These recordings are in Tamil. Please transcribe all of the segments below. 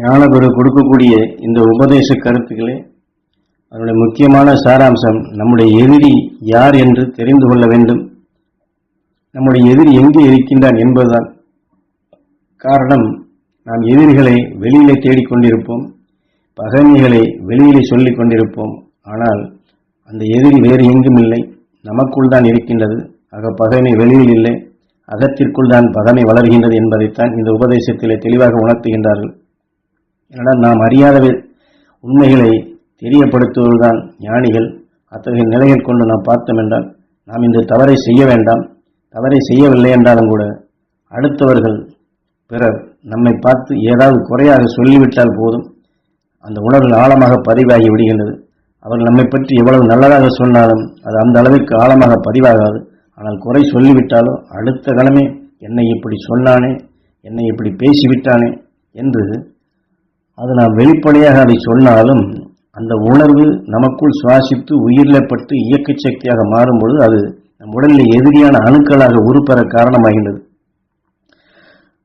ஞானகுரு கொடுக்கக்கூடிய இந்த உபதேச கருத்துக்களே அதனுடைய முக்கியமான சாராம்சம் நம்முடைய எதிரி யார் என்று தெரிந்து கொள்ள வேண்டும். நம்முடைய எதிரி எங்கே இருக்கின்றான் என்பதுதான் காரணம். நாம் எதிரிகளை வெளியிலே தேடிக்கொண்டிருப்போம் பகைமைகளை வெளியிலே சொல்லிக் கொண்டிருப்போம். ஆனால் அந்த எதிரி வேறு எங்கும் இல்லை. நமக்குள் தான் இருக்கின்றது. ஆக பகைமை வெளியில் இல்லை. அகத்திற்குள் தான் பகைமை வளர்கின்றது என்பதைத்தான் இந்த உபதேசத்திலே தெளிவாக உணர்த்துகின்றார்கள். ஏன்னா நாம் அறியாத உண்மைகளை தெரியப்படுத்துவதுதான் ஞானிகள். அத்தகைய நிலையில் கொண்டு நாம் பார்த்தோம் என்றால் நாம் இந்த தவறை செய்ய வேண்டாம். தவறை செய்யவில்லை என்றாலும் கூட அடுத்தவர்கள் பிறர் நம்மை பார்த்து ஏதாவது குறையாக சொல்லிவிட்டால் போதும். அந்த உணர்வு ஆழமாக பதிவாகி விடுகின்றது. அவர்கள் நம்மை பற்றி எவ்வளவு நல்லதாக சொன்னாலும் அது அந்த அளவிற்கு ஆழமாக பதிவாகாது. ஆனால் குறை சொல்லிவிட்டாலோ அடுத்த கணமே என்னை இப்படி சொன்னானே என்னை இப்படி பேசிவிட்டானே என்று அது நாம் வெளிப்படையாக அதை சொன்னாலும் அந்த உணர்வு நமக்குள் சுவாசித்து உயிரில் பட்டு சக்தியாக மாறும்பொழுது அது நம் உடலில் எதிரியான அணுக்களாக உருப்பெற காரணமாகின்றது.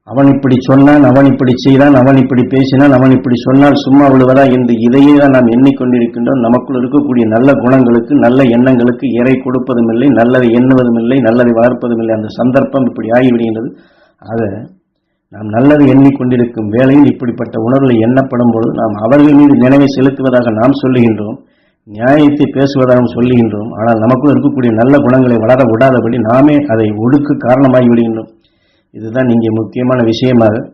அவன் இப்படி சொன்னான் அவன் இப்படி செய்தான் அவன் இப்படி பேசினான் அவன் இப்படி சொன்னால் சும்மா விழுவதா என்று இதையே தான் நாம் எண்ணிக்கொண்டிருக்கின்றோம். நமக்குள் இருக்கக்கூடிய நல்ல குணங்களுக்கு நல்ல எண்ணங்களுக்கு இறை கொடுப்பதும் இல்லை நல்லதை எண்ணுவதும் இல்லை நல்லதை வளர்ப்பதும் இல்லை அந்த சந்தர்ப்பம் இப்படி ஆகிவிடுகின்றது. அதை நாம் நல்லது எண்ணிக்கொண்டிருக்கும் வேளையில் இப்படிப்பட்ட உணர்வுகள் எண்ணப்படும் பொழுது நாம் அவர்கள் மீது நினைவை செலுத்துவதாக நாம் சொல்லுகின்றோம் நியாயத்தை பேசுவதாக சொல்லுகின்றோம். ஆனால் நமக்குள் இருக்கக்கூடிய நல்ல குணங்களை வளர விடாதபடி நாமே அதை ஒடுக்கு காரணமாகி விடுகின்றோம். இதுதான் இங்கே முக்கியமான விஷயமாக.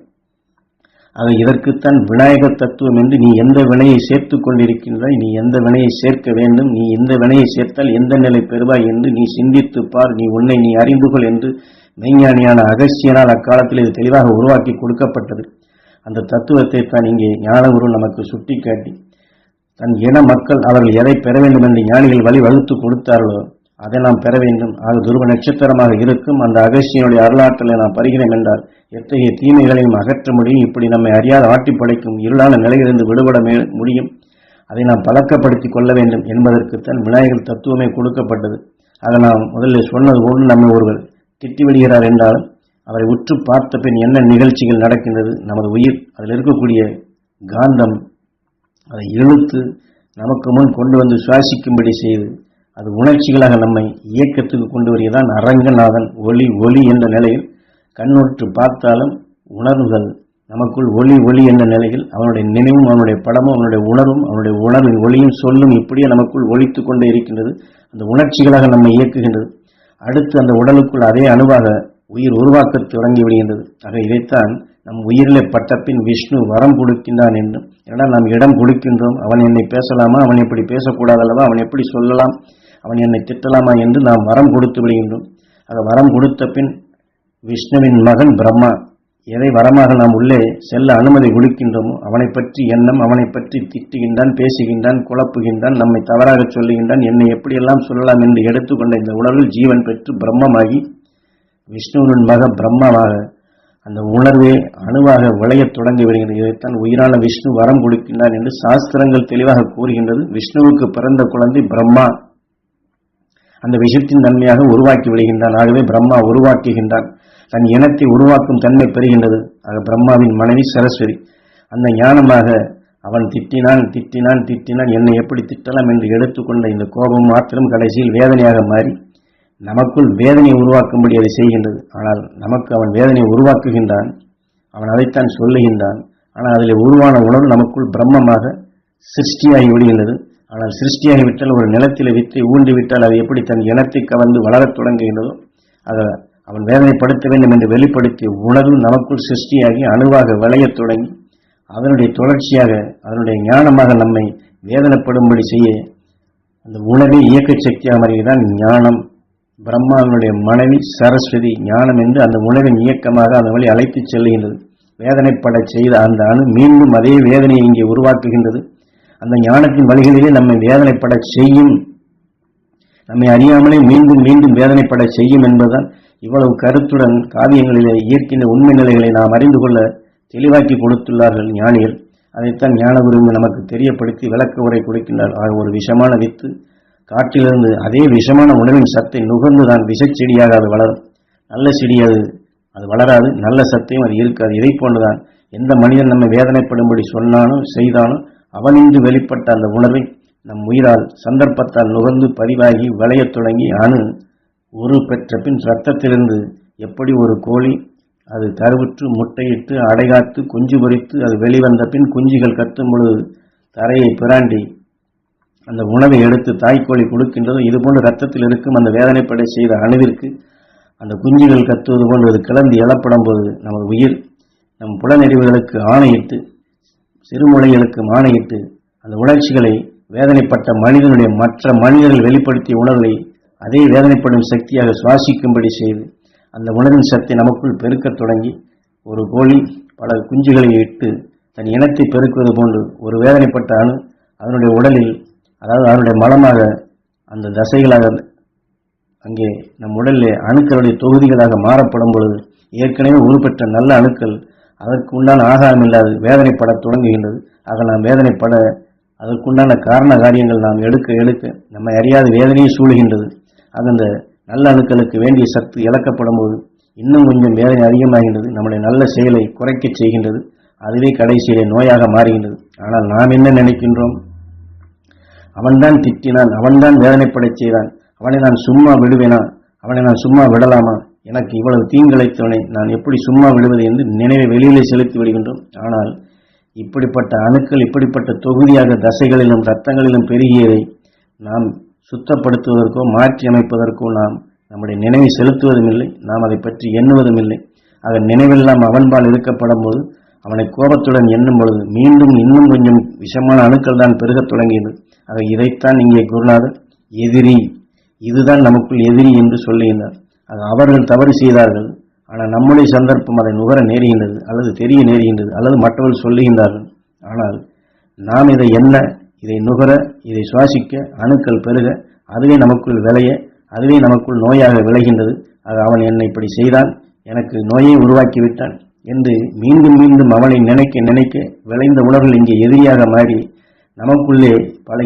ஆக இதற்குத்தான் விநாயகர் தத்துவம் என்று நீ எந்த வினையை சேர்த்து கொண்டிருக்கின்றாய் நீ எந்த வினையை சேர்க்க வேண்டும் நீ எந்த வினையை சேர்த்தால் எந்த நிலை பெறுவாய் என்று நீ சிந்தித்துப் பார் நீ உன்னை நீ அறிந்து கொள் என்று மெய்ஞானியான அகஸ்தியனால் அக்காலத்தில் இது தெளிவாக உருவாக்கி கொடுக்கப்பட்டது. அந்த தத்துவத்தை தான் இங்கே ஞானகுரு நமக்கு சுட்டிக்காட்டி தன் இன மக்கள் அவர்கள் எதை பெற வேண்டும் என்று ஞானிகள் வழி வகுத்து கொடுத்தார்களோ அதை நாம் பெற வேண்டும். ஆக துருவ நட்சத்திரமாக இருக்கும் அந்த அகஸ்தியனுடைய அருளாற்றலை நாம் பருகிறேன் என்றால் எத்தகைய தீமைகளையும் அகற்ற முடியும்? இப்படி நம்மை அறியாத ஆட்டி படைக்கும் இருளான நிலையிலிருந்து விடுபட முடியும். அதை நாம் பழக்கப்படுத்திக் கொள்ள வேண்டும் என்பதற்குத்தான் விநாயகர் தத்துவமே கொடுக்கப்பட்டது. அதை நாம் முதலில் சொன்னது போன்று நம்மை ஒருவர் திட்டி விடுகிறார் என்றாலும் அவரை உற்று பார்த்த பின் என்ன நிகழ்ச்சிகள் நடக்கின்றது நமது உயிர் அதில் இருக்கக்கூடிய காந்தம் அதை இழுத்து நமக்கு முன் கொண்டு வந்து சுவாசிக்கும்படி செய்து அது உணர்ச்சிகளாக நம்மை இயக்கத்துக்கு கொண்டு வருகிறதான் அரங்கநாதன் ஒளி ஒளி என்ற நிலையில் கண்ணுற்று பார்த்தாலும் உணர்வுகள் நமக்குள் ஒளி ஒளி என்ற நிலையில் அவனுடைய நினைவும் அவனுடைய படமும் அவனுடைய உணர்வும் அவனுடைய உணர்வின் ஒளியும் சொல்லும் இப்படியே நமக்குள் ஒழித்து கொண்டே இருக்கின்றது. அந்த உணர்ச்சிகளாக நம்மை இயக்குகின்றது. அடுத்து அந்த உடலுக்குள் அதே அணுவாக உயிர் உருவாக்கத் தொடங்கி விடுகின்றது. ஆக இதைத்தான் நம் உயிரிலே பட்டப்பின் விஷ்ணு வரம் கொடுக்கின்றான் என்றும் ஏன்னா நாம் இடம் கொடுக்கின்றோம்? அவன் என்னை பேசலாமா? அவன் எப்படி பேசக்கூடாதல்லவா அவன் எப்படி சொல்லலாம்? அவன் என்னை திட்டலாமா என்று நாம் வரம் கொடுத்து விடுகின்றோம். ஆக வரம் கொடுத்த பின் விஷ்ணுவின் மகன் பிரம்மா எதை வரமாக நாம் உள்ளே செல்ல அனுமதி கொடுக்கின்றோமோ அவனை பற்றி எண்ணம் அவனை பற்றி திட்டுகின்றான் பேசுகின்றான் குழப்புகின்றான் நம்மை தவறாக சொல்லுகின்றான் என்னை எப்படியெல்லாம் சொல்லலாம் என்று எடுத்துக்கொண்ட இந்த உணர்வில் ஜீவன் பெற்று பிரம்மமாகி விஷ்ணுவின் மக பிரம்மமாக அந்த உணர்வே அணுவாக விளையத் தொடங்கி வருகிறது. இதைத்தான் உயிரான விஷ்ணு வரம் கொடுக்கின்றான் என்று சாஸ்திரங்கள் தெளிவாக கூறுகின்றது. விஷ்ணுவுக்கு பிறந்த குழந்தை பிரம்மா. அந்த விஷயத்தின் தன்மையாக உருவாக்கி விடுகின்றான். ஆகவே பிரம்மா உருவாக்குகின்றான். தன் இனத்தை உருவாக்கும் தன்மை பெறுகின்றது. ஆக பிரம்மாவின் மனைவி சரஸ்வதி அந்த ஞானமாக அவன் திட்டினான் திட்டினான் திட்டினான் என்னை எப்படி திட்டலாம் என்று எடுத்துக்கொண்ட இந்த கோபம் மாத்திரம் கடைசியில் வேதனையாக மாறி நமக்குள் வேதனை உருவாக்கும்படி அதை செய்கின்றது. ஆனால் நமக்கு அவன் வேதனை உருவாக்குகின்றான் அவன் அதைத்தான் சொல்லுகின்றான். ஆனால் அதில் உருவான உணர்வு நமக்குள் பிரம்மமாக சிருஷ்டியாகி விடுகின்றது. ஆனால் சிருஷ்டியாகி விட்டால் ஒரு நிலத்தில் வித்தை ஊண்டி விட்டால் அது எப்படி தன் இனத்தை கவர்ந்து வளரத் தொடங்குகின்றதோ அதை அவன் வேதனைப்படுத்த வேண்டும் என்று வெளிப்படுத்திய உணர்வு நமக்குள் சிருஷ்டியாகி அணுவாக விளையத் தொடங்கி அதனுடைய தொடர்ச்சியாக அதனுடைய ஞானமாக நம்மை வேதனைப்படும்படி செய்ய அந்த உணர்வை இயக்க சக்தியாக மாறியதான் ஞானம். பிரம்மாவினுடைய மனைவி சரஸ்வதி ஞானம் என்று அந்த உணவின் இயக்கமாக அந்த வழி அழைத்துச் செல்லுகின்றது. வேதனைப்படச் செய்த அந்த அணு மீண்டும் அதே வேதனையை இங்கே உருவாக்குகின்றது. அந்த ஞானத்தின் வழிகளிலே நம்மை வேதனைப்பட செய்யும். நம்மை அறியாமலே மீண்டும் மீண்டும் வேதனைப்பட செய்யும் என்பதுதான் இவ்வளவு கருத்துடன் காவியங்களிலே இயற்கின்ற உண்மை நிலைகளை நாம் அறிந்து கொள்ள தெளிவாக்கி கொடுத்துள்ளார்கள் ஞானியர் அதைத்தான் ஞானகுருவின் நமக்கு தெரியப்படுத்தி விளக்க உரை கொடுக்கின்றார். ஆக ஒரு விஷமான வித்து. காற்றிலிருந்து அதே விஷமான உணவின் சத்தை நுகர்ந்துதான் தான் விஷச்செடியாக அது வளரும். நல்ல செடி அது. அது வளராது. நல்ல சத்தையும் அது இருக்காது. இதை போன்றுதான் எந்த மனிதன் நம்மை வேதனைப்படும்படி சொன்னாலும் செய்தானோ அவனின்று வெளிப்பட்ட அந்த உணர்வை நம் உயிரால் சந்தர்ப்பத்தால் நுகர்ந்து பதிவாகி விளையத் தொடங்கி அணு உரு பெற்ற பின் இரத்தத்திலிருந்து எப்படி ஒரு கோழி அது கருவுற்று முட்டையிட்டு அடைகாத்து குஞ்சு பொரித்து அது வெளிவந்த பின் குஞ்சுகள் கத்தும் பொழுது தரையை பிராண்டி அந்த உணவை எடுத்து தாய்க்கோழி கொடுக்கின்றதோ இதுபோன்று ரத்தத்தில் இருக்கும் அந்த வேதனைப்படை செய்த அணுவிற்கு அந்த குஞ்சுகள் கத்துவது போன்று அது கிளந்து எழப்படும் போது நமது உயிர் நம் புலநெறிவுகளுக்கு ஆணையிட்டு சிறுமொழிகளுக்கு ஆணையிட்டு அந்த உணர்ச்சிகளை வேதனைப்பட்ட மனிதனுடைய மற்ற மனிதர்கள் வெளிப்படுத்திய உணர்வை அதே வேதனைப்படும் சக்தியாக சுவாசிக்கும்படி செய்து அந்த உணர்வின் சக்தி நமக்குள் பெருக்கத் தொடங்கி ஒரு கோழி பல குஞ்சுகளை இட்டு தன் இனத்தை பெருக்குவது போன்று ஒரு வேதனைப்பட்ட அணு அதனுடைய உடலில் அதாவது அதனுடைய மலமாக அந்த தசைகளாக அங்கே நம் உடலில் அணுக்களுடைய தொகுதிகளாக மாறப்படும் பொழுது ஏற்கனவே உருப்பெற்ற நல்ல அணுக்கள் அதற்கு உண்டான ஆகாரம் இல்லாது வேதனைப்பட தொடங்குகின்றது. ஆக நாம் வேதனைப்பட அதற்குண்டான காரண காரியங்கள் நாம் எடுக்க எடுக்க நம்மை அறியாத வேதனையை சூழுகின்றது. ஆக அந்த நல்ல அணுக்களுக்கு வேண்டிய சத்து இழக்கப்படும் போது இன்னும் கொஞ்சம் வேதனை அதிகமாகின்றது. நம்முடைய நல்ல செயலை குறைக்கச் செய்கின்றது. அதுவே கடைசியிலே நோயாக மாறுகின்றது. ஆனால் நாம் என்ன நினைக்கின்றோம்? அவன்தான் திட்டினான். அவன்தான் வேதனைப்படச் செய்தான். அவனை நான் சும்மா விடுவேனா? அவனை நான் சும்மா விடலாமா? எனக்கு இவ்வளவு தீங்கிழைத்தவனை நான் எப்படி சும்மா விடுவது என்று நினைவை வெளியிலே செலுத்தி விடுகின்றோம். ஆனால் இப்படிப்பட்ட அணுக்கள் இப்படிப்பட்ட தொகுதியாக தசைகளிலும் ரத்தங்களிலும் பெருகியதை நாம் சுத்தப்படுத்துவதற்கோ மாற்றி அமைப்பதற்கோ நாம் நம்முடைய நினைவை செலுத்துவதும் இல்லை நாம் அதை பற்றி எண்ணுவதும் இல்லை. அதன் நினைவெல்லாம் அவன்பால் இருக்கப்படும் போது அவனை கோபத்துடன் எண்ணும் பொழுது மீண்டும் இன்னும் கொஞ்சம் விஷமான அணுக்கள் தான் பெருகத் தொடங்கியது. ஆக இதைத்தான் இங்கே குருநாதர் எதிரி. இதுதான் நமக்குள் எதிரி என்று சொல்லுகின்றார். அது அவர்கள் தவறு செய்தார்கள் ஆனால் நம்முடைய சந்தர்ப்பம் அதை நுகர நேருகின்றது அல்லது தெரிய நேருகின்றது அல்லது மற்றவர்கள் சொல்லுகின்றார்கள். ஆனால் நாம் இதை என்ன இதை நுகர இதை சுவாசிக்க அணுக்கள் பெருக அதுவே நமக்குள் விளைய அதுவே நமக்குள் நோயாக விளைகின்றது. அது அவன் என்னை இப்படி செய்தான் எனக்கு நோயை உருவாக்கி விட்டான் என்று மீண்டும் மீண்டும் அவனை நினைக்க நினைக்க விளைந்த உணர்வுகள் இங்கே எதிரியாக மாறி நமக்குள்ளே பல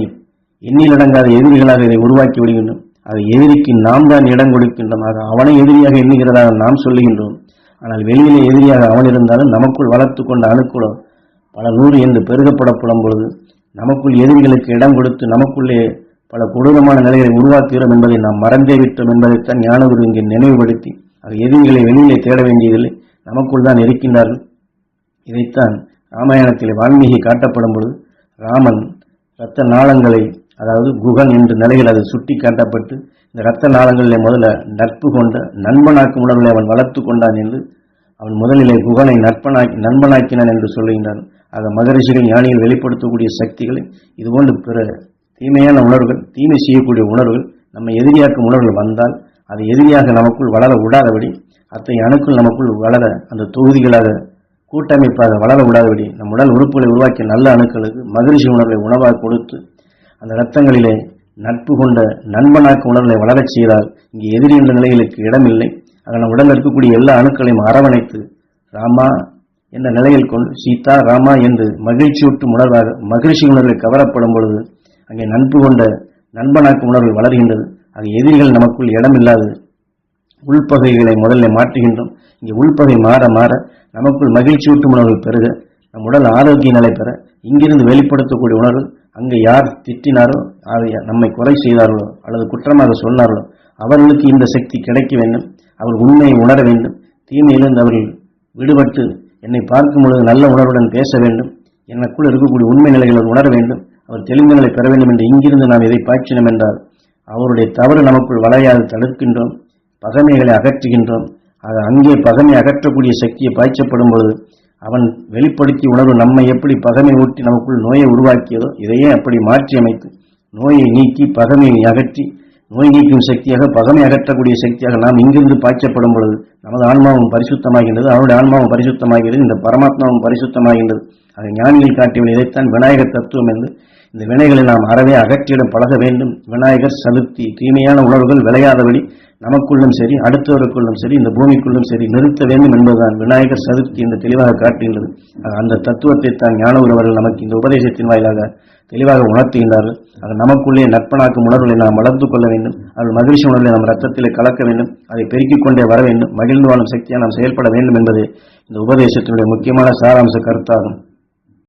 எண்ணிலடங்காத எதிரிகளாக இதை உருவாக்கி விடுகின்றோம். அது எதிரிக்கு நாம் தான் இடம் கொடுக்கின்றோம். ஆக அவனை எதிரியாக எண்ணுகிறதாக நாம் சொல்லுகின்றோம். ஆனால் வெளியிலே எதிரியாக அவன் இருந்தாலும் நமக்குள் வளர்த்து கொண்ட அணுக்குளம் பல நூறு என்று பெருகப்படப்படும் பொழுது நமக்குள் எதிரிகளுக்கு இடம் கொடுத்து நமக்குள்ளே பல கொடூரமான நிலைகளை உருவாக்குகிறோம் என்பதை நாம் மறந்தே விட்டோம் என்பதைத்தான் ஞானகுரு இங்கே நினைவுபடுத்தி அது எதிரிகளை வெளியிலே தேட வேண்டியதில்லை நமக்குள் தான் இருக்கின்றார்கள். இதைத்தான் ராமாயணத்தில் வால்மீகி காட்டப்படும் பொழுது ராமன் இரத்த நாளங்களை அதாவது குகன் என்ற நிலையில் அது சுட்டி காட்டப்பட்டு இந்த இரத்த நாளங்களிலே முதல்ல நட்பு கொண்ட நண்பனாக்கும் உணர்வுகளை அவன் வளர்த்து கொண்டான் என்று அவன் முதலிலே குகனை நட்பனாக்கி நண்பனாக்கினான் என்று சொல்லுகின்றான். ஆக மகரிஷிகள் ஞானிகள் வெளிப்படுத்தக்கூடிய சக்திகளை இதுபோன்று பிற தீமையான உணர்வுகள் தீமை செய்யக்கூடிய உணர்வுகள் நம்ம எதிரியாக்கும் உணர்வுகள் வந்தால் அது எதிரியாக நமக்குள் வளர விடாதபடி அத்தகைய அணுக்கள் நமக்குள் வளர அந்த தொகுதிகளாக கூட்டமைப்பாக வளர விடாதபடி நம் உடல் உறுப்புகளை உருவாக்கிய நல்ல அணுக்களுக்கு மகிழ்ச்சி உணர்வை உணவாக கொடுத்து அந்த இரத்தங்களிலே நட்பு கொண்ட நண்பனாக்க உணர்வுகளை வளரச் செய்தால் இங்கே எதிரி என்ற நிலைகளுக்கு இடமில்லை. அதனால் உடலில் இருக்கக்கூடிய எல்லா அணுக்களையும் அரவணைத்து ராமா என்ற நிலையில் கொண்டு சீதா ராமா என்று மகிழ்ச்சியூட்டும் உணர்வாக மகிழ்ச்சி உணர்வை கவரப்படும் பொழுது அங்கே நட்பு கொண்ட நண்பனாக்கும் உணர்வு வளர்கின்றது. அது எதிரிகள் நமக்குள் இடமில்லாது உள்பகைகளை முதல்ல மாற்றுகின்றோம். இங்கே உள்பகை மாற மாற நமக்குள் மகிழ்ச்சியூட்டும் உணர்வு பெருக. நம் உடல் ஆரோக்கிய நிலை பெற. இங்கிருந்து வெளிப்படுத்தக்கூடிய உணர்வு அங்கே யார் திட்டினாரோ நம்மை குறை செய்தார்களோ அல்லது குற்றமாக சொன்னார்களோ அவர்களுக்கு இந்த சக்தி கிடைக்க வேண்டும். அவர் உண்மையை உணர வேண்டும். தீமையிலிருந்து அவர்கள் விடுபட்டு என்னை பார்க்கும் பொழுது நல்ல உணர்வுடன் பேச வேண்டும். எனக்குள் இருக்கக்கூடிய உண்மை நிலைகளை அவர் உணர வேண்டும். அவர் தெளிந்த பெற வேண்டும் என்று இங்கிருந்து நாம் இதை பாய்ச்சினோம் என்றால் அவருடைய தவறு நமக்குள் வளையாது தடுக்கின்றோம். பகமைகளை அகற்றுகின்றோம். ஆக அங்கே பகமை அகற்றக்கூடிய சக்தியை பாய்ச்சப்படும் பொழுது அவன் வெளிப்படுத்திய உணர்வு நம்மை எப்படி பகமை ஊட்டி நமக்குள் நோயை உருவாக்கியதோ இதையே அப்படி மாற்றி அமைத்து நோயை நீக்கி பகமையை அகற்றி நோய் நீக்கும் சக்தியாக பகமை அகற்றக்கூடிய சக்தியாக நாம் இங்கிருந்து பாய்ச்சப்படும் பொழுது நமது ஆன்மாவும் பரிசுத்தமாகின்றது அவனுடைய ஆன்மாவும் பரிசுத்தமாகிறது இந்த பரமாத்மாவும் பரிசுத்தமாகின்றது. அதை ஞானிகள் காட்டியவன் இதைத்தான் விநாயகர் தத்துவம் என்று இந்த வினைகளை நாம் அறவே அகற்றிட பழக வேண்டும். விநாயகர் சதுர்த்தி தீமையான உணர்வுகள் விளையாதபடி நமக்குள்ளும் சரி அடுத்தவருக்குள்ளும் சரி இந்த பூமிக்குள்ளும் சரி நிறுத்த வேண்டும் என்பதுதான் விநாயகர் சதுர்த்தி என்று தெளிவாக காட்டுகின்றது. அந்த தத்துவத்தை தான் ஞான உறவர்கள் நமக்கு இந்த உபதேசத்தின் வாயிலாக தெளிவாக உணர்த்துகின்றார்கள். ஆக நமக்குள்ளே நட்பனாக்கும் உணர்வுகளை நாம் வளர்த்து கொள்ள வேண்டும். அவர்கள் மகிழ்ச்சி உணர்வுகளை நம் ரத்தத்திலே கலக்க வேண்டும். அதை பெருக்கிக் கொண்டே வர வேண்டும். மகிழ்ந்து வாழும் சக்தியாக நாம் செயல்பட வேண்டும் என்பது இந்த உபதேசத்தினுடைய முக்கியமான சாராம்ச கருத்தாகும்.